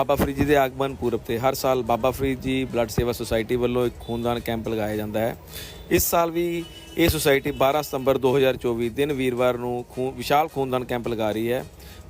ਬਾਬਾ ਫਰੀਦ ਜੀ ਦੇ ਆਗਮਨ ਪੂਰਬ ਤੇ ਹਰ ਸਾਲ ਬਾਬਾ ਫਰੀਦ ਜੀ ਬਲੱਡ ਸੇਵਾ ਸੁਸਾਇਟੀ ਵੱਲੋਂ ਇੱਕ ਖੂਨਦਾਨ ਕੈਂਪ ਲਗਾਇਆ ਜਾਂਦਾ ਹੈ। ਇਸ ਸਾਲ ਵੀ ਇਹ ਸੁਸਾਇਟੀ 12 ਸਤੰਬਰ 2024 ਦਿਨ ਵੀਰਵਾਰ ਨੂੰ ਖੂਨ ਵਿਸ਼ਾਲ ਖੂਨਦਾਨ ਕੈਂਪ ਲਗਾ ਰਹੀ ਹੈ।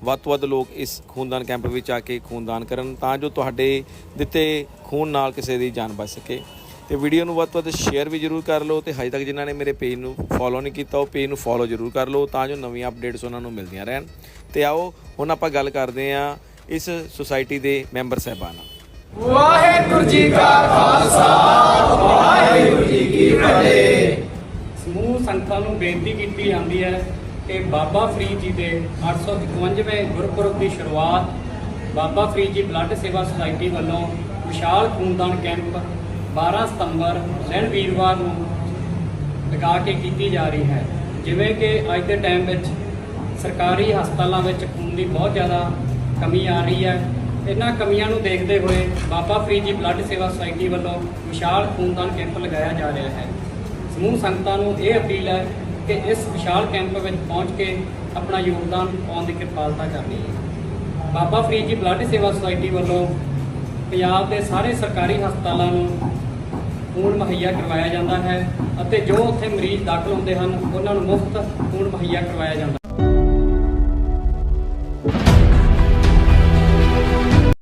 ਵੱਧ ਤੋਂ ਵੱਧ ਲੋਕ ਇਸ ਖੂਨਦਾਨ ਕੈਂਪ ਵਿੱਚ ਆ ਕੇ ਖੂਨਦਾਨ ਕਰਨ ਤਾਂ ਜੋ ਤੁਹਾਡੇ ਦਿੱਤੇ ਖੂਨ ਨਾਲ ਕਿਸੇ ਦੀ ਜਾਨ ਬਚ ਸਕੇ। ਤੇ ਵੀਡੀਓ ਨੂੰ ਵੱਧ ਤੋਂ ਵੱਧ ਸ਼ੇਅਰ ਵੀ ਜਰੂਰ ਕਰ ਲਓ ਤੇ ਹਜੇ ਤੱਕ ਜਿਨ੍ਹਾਂ ਨੇ ਮੇਰੇ ਪੇਜ ਨੂੰ ਫੋਲੋ ਨਹੀਂ ਕੀਤਾ, ਉਹ ਪੇਜ ਨੂੰ ਫੋਲੋ ਜਰੂਰ ਕਰ ਲਓ ਤਾਂ ਜੋ ਨਵੀਆਂ ਅਪਡੇਟਸ ਉਹਨਾਂ ਨੂੰ ਮਿਲਦੀਆਂ ਰਹਿਣ। ਤੇ ਆਓ, ਹੁਣ ਆਪਾਂ ਗੱਲ ਕਰਦੇ ਹਾਂ ਇਸ ਸੁਸਾਇਟੀ ਦੇ ਮੈਂਬਰ ਸਾਹਿਬਾਨ ਨਾਲ ਵਾਹਿਗੁਰੂ ਜੀ ਕਾ ਖਾਲਸਾ, ਵਾਹਿਗੁਰੂ ਜੀ ਕੀ ਫਤਿਹ। ਸਮੂਹ ਸੰਗਤਾਂ ਨੂੰ ਬੇਨਤੀ ਕੀਤੀ ਜਾਂਦੀ ਹੈ ਕਿ ਬਾਬਾ ਫਰੀਦ ਜੀ ਦੇ 851ਵੇਂ ਗੁਰਪੁਰਬ ਦੀ ਸ਼ੁਰੂਆਤ ਬਾਬਾ ਫਰੀਦ ਜੀ ਬਲੱਡ ਸੇਵਾ ਸੁਸਾਇਟੀ ਵੱਲੋਂ ਵਿਸ਼ਾਲ ਖੂਨਦਾਨ ਕੈਂਪ 12 ਸਤੰਬਰ ਦਿਨ ਵੀਰਵਾਰ ਨੂੰ ਲਗਾ ਕੇ ਕੀਤੀ ਜਾ ਰਹੀ ਹੈ। ਜਿਵੇਂ ਕਿ ਅੱਜ ਦੇ ਟਾਈਮ ਵਿੱਚ ਸਰਕਾਰੀ ਹਸਪਤਾਲਾਂ ਵਿੱਚ ਖੂਨ ਦੀ ਬਹੁਤ ਜ਼ਿਆਦਾ ਕਮੀ ਆ ਰਹੀ ਹੈ। ਇਹਨਾਂ ਕਮੀਆਂ ਨੂੰ ਦੇਖਦੇ ਹੋਏ ਬਾਬਾ ਫਰੀਦ ਜੀ ਬਲੱਡ ਸੇਵਾ ਸੁਸਾਇਟੀ ਵੱਲੋਂ ਵਿਸ਼ਾਲ ਖੂਨਦਾਨ ਕੈਂਪ ਲਗਾਇਆ ਜਾ ਰਿਹਾ ਹੈ। ਸਮੂਹ ਸੰਗਤਾਂ ਨੂੰ ਇਹ ਅਪੀਲ ਹੈ ਕਿ ਇਸ ਵਿਸ਼ਾਲ ਕੈਂਪ ਵਿੱਚ ਪਹੁੰਚ ਕੇ ਆਪਣਾ ਯੋਗਦਾਨ ਪਾਉਣ ਦੀ ਕਿਰਪਾਲਤਾ ਕਰਨੀ ਹੈ। ਬਾਬਾ ਫਰੀਦ ਜੀ ਬਲੱਡ ਸੇਵਾ ਸੁਸਾਇਟੀ ਵੱਲੋਂ ਪੰਜਾਬ ਦੇ ਸਾਰੇ ਸਰਕਾਰੀ ਹਸਪਤਾਲਾਂ ਨੂੰ ਖੂਨ ਮੁਹੱਈਆ ਕਰਵਾਇਆ ਜਾਂਦਾ ਹੈ ਅਤੇ ਜੋ ਉੱਥੇ ਮਰੀਜ਼ ਦਾਖਲ ਹੁੰਦੇ ਹਨ, ਉਹਨਾਂ ਨੂੰ ਮੁਫਤ ਖੂਨ ਮੁਹੱਈਆ ਕਰਵਾਇਆ ਜਾਂਦਾ ਹੈ